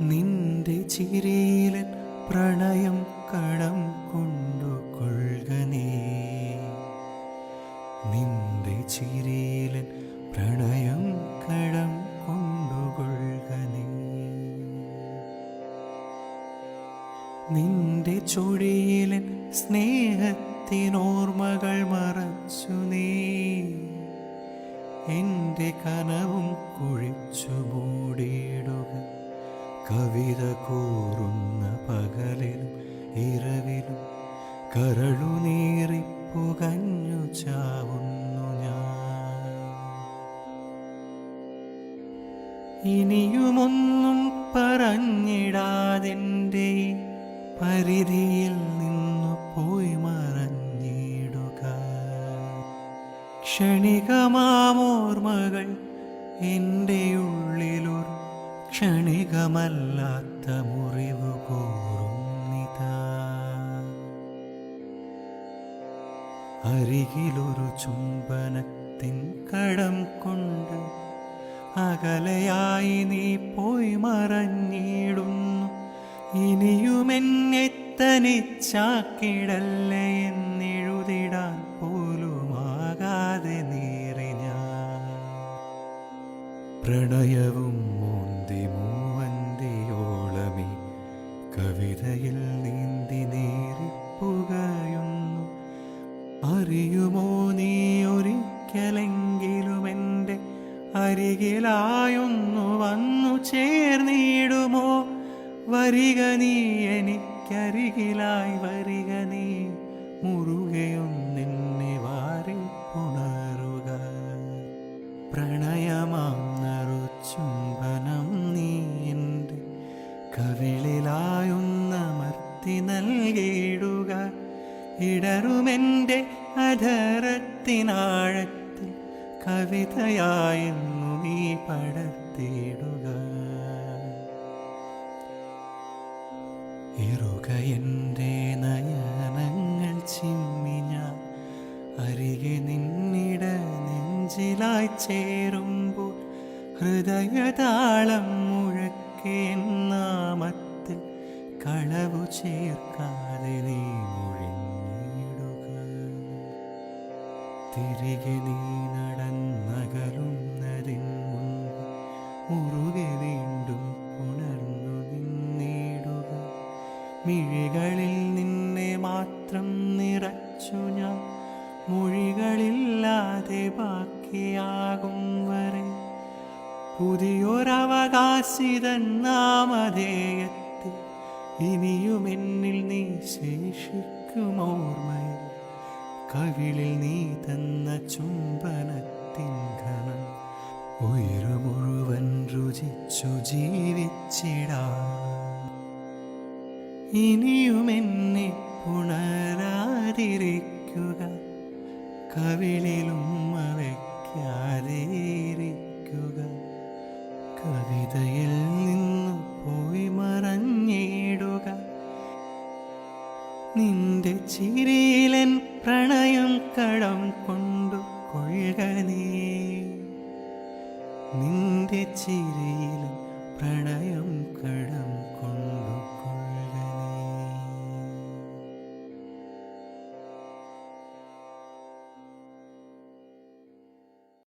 നിന്റെ ചിരിയിലൻ പ്രണയം കടം കൊണ്ടു കൊള്ളുകനേ നിന്റെ ചിരിയിലൻ പ്രണയം കടം കൊണ്ടുകൊള്ളുക നീ. നിന്റെ ചൊടിയിലൻ സ്നേഹത്തിനോർമ്മകൾ മറച്ചു നീ. എന്റെ കനവും കുഴിച്ചു മൂടിയിടുക കവിത കൂറുന്ന പകലിലും ഇരവിലും കരളുനീറിപ്പുകഞ്ഞു ചാവുന്നു ഞാൻ. ഇനിയുമൊന്നും പറഞ്ഞിടാതിന്റെ പരിധിയിൽ നിന്നു പോയി മറഞ്ഞിടുക. ക്ഷണികമാമോർമകൾ എന്റെ ഉള്ളിലൊരു ക്ഷണികമല്ലാത്ത മുറിവ് കോറുന്നിതാ അരികിലൊരു ചുംബനത്തിൻ കടം കൊണ്ട് അകലയായി നീ പോയി മറഞ്ഞിടുന്നു. ഇനിയുമെന്നെ തനിച്ചാക്കിടല്ലേ എന്നെഴുതിടാൻ പ്രണയവും മോന്തി മൂവന്തിയോളമി കവിതയിൽ നീന്തി നേരിപ്പുകയുന്നു അറിയുമോ നീ ഒരിക്കലെങ്കിലും എന്റെ അരികിലായൊന്നു വന്നു ചേർന്നിടുമോ? വരിക നീ എനിക്കരികിലായി വരിക നീ മുറുകയൊന്നെന്നെ ഇടറുമെന്റെ അധരത്തിനാഴത്തിൽ കവിതയായിരുന്നു നീ പടത്തിടുക. ഇറുക എന്റെ നയനങ്ങൾ ചിമ്മി ഞാൻ അരികെ നിന്നിട നെഞ്ചിലായി ചേരുമ്പോൾ ഹൃദയതാളം മുഴക്കേ നാമത്തിൽ കളവു ചേർക്കാതെ തിരികെ നീ നടന്നകലുന്നതിൻ മുൻപ് മുറുകെ വീണ്ടും ഉണർന്നു നിന്നിടുക. മിഴികളിൽ നിന്നെ മാത്രം നിറച്ചു ഞാൻ. മൊഴികളില്ലാതെ ബാക്കിയാകും വരെ. പുതിയൊരവകാശിതൻ ഇനിയും എന്നിൽ നീ കവിളിൽ നീ തന്ന ചുംബനത്തിൻ ഘനം ഉയരു മുഴുവൻ രുചിച്ചു ജീവിച്ചിടാം. ഇനിയും എന്നെ പുണരാതിരിക്കുക കവിളിലും വയ്ക്കാതെ കവിതയിൽ നിന്റെ ചിരിയിലൻ പ്രണയം കടം കൊണ്ടു കൊള്ളുക നീ. നിന്റെ ചിരിയിലൻ പ്രണയം കടം കൊണ്ടു